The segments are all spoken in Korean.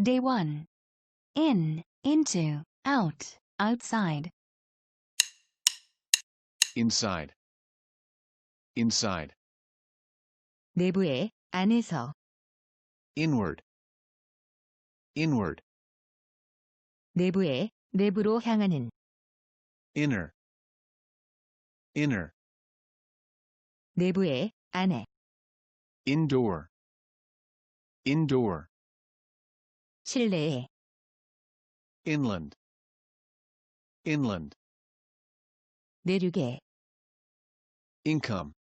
Day 1. In, into, out, outside. inside, inside, 내부에, 안에서, inward, inward, 내부에, 내부로 향하는, inner, inner, 내부에, 안에, indoor, indoor, 실내에, inland, inland, 내륙에, income,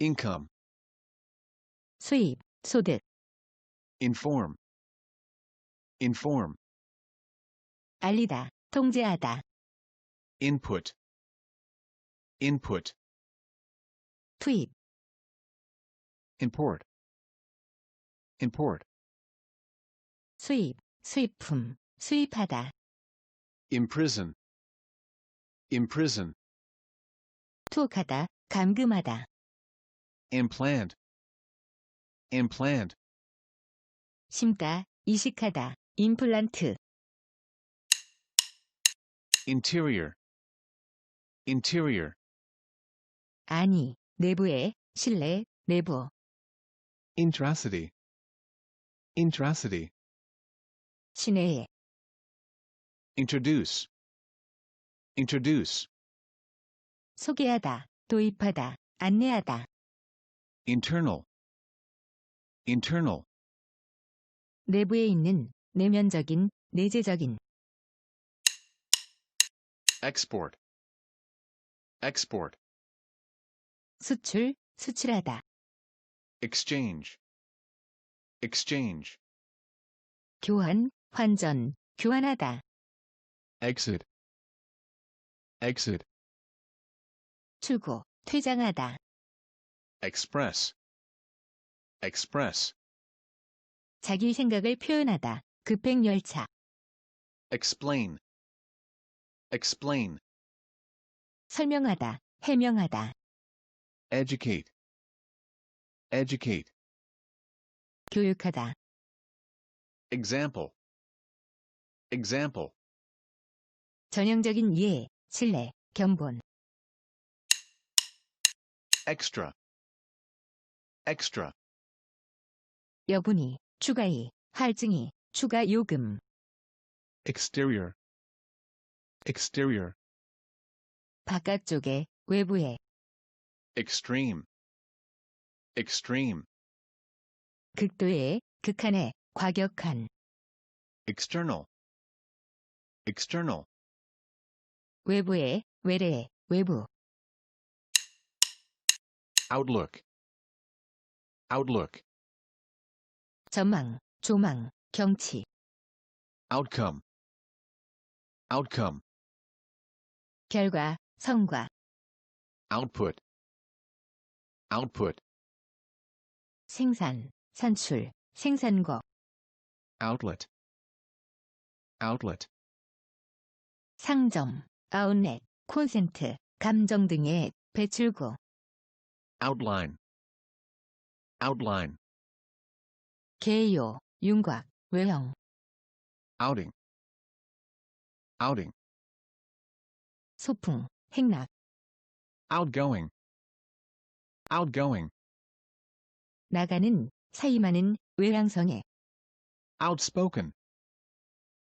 income, 수입, 소득, inform, inform, 알리다, 통제하다, input, input, 투입, import, import, 수입, 수입품, 수입하다, imprison, imprison, 투옥하다, 감금하다, implant, implant, 심다, 이식하다, 임플란트, interior, interior, 아니, 내부에, 실내, 내부, intracity, intracity, 시내에, introduce, introduce, 소개하다, 도입하다, 안내하다, internal, internal, 내부에 있는, 내면적인, 내재적인, export, export, 수출, 수출하다, exchange, exchange, 교환, 환전, 교환하다, exit, exit, 출고, 퇴장하다, express, express, 자기 생각을 표현하다, 급행열차, explain, explain, 설명하다, 해명하다, educate, educate, 교육하다, example, example, 전형적인 예, 신뢰, 견본, extra, extra, 여분이, 추가이, 할증이, 추가 요금, exterior, exterior, 바깥쪽에, 외부에, extreme, extreme, 극도에, 극한에, 과격한, external, external, 외부에, 외래에, 외부, outlook, outlook, 전망, 조망, 경치, outcome, outcome, 결과, 성과, output, output, 생산, 산출, 생산고, outlet, outlet, 상점, 아웃렛, 콘센트, 감정 등의 배출구, outline, outline, 개요, 윤곽, 외형, outing, outing, 소풍, 행락, outgoing, outgoing, 나가는, 사임하는, 외향성에, outspoken,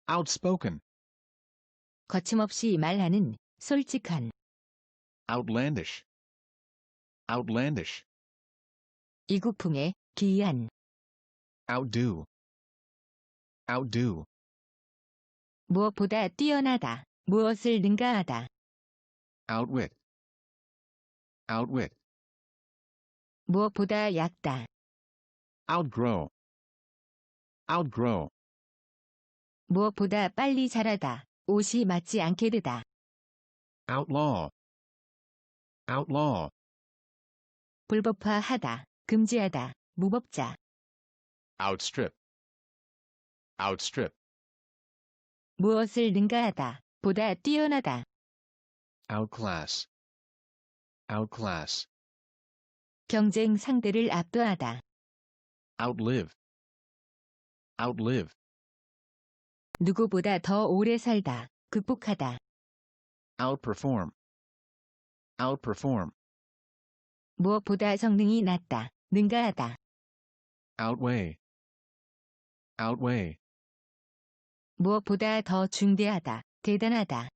outspoken, 거침없이 말하는, 솔직한, outlandish, outlandish, 이국풍에, 기이한, outdo, outdo, 무엇보다 뛰어나다, 무엇을 능가하다, outwit, outwit, 무엇보다 얕다, outgrow, outgrow, 무엇보다 빨리 자라다, 옷이 맞지 않게 되다, outlaw, outlaw, 불법화하다, 금지하다, 무법자, outstrip, outstrip, 무엇을 능가하다, 보다 뛰어나다, outclass, outclass, 경쟁 상대를 압도하다, outlive, outlive, 누구보다 더 오래 살다, 극복하다, outperform, outperform, 무엇보다 성능이 낮다, 능가하다, outweigh, outweigh, 무엇보다 더 중대하다, 대단하다,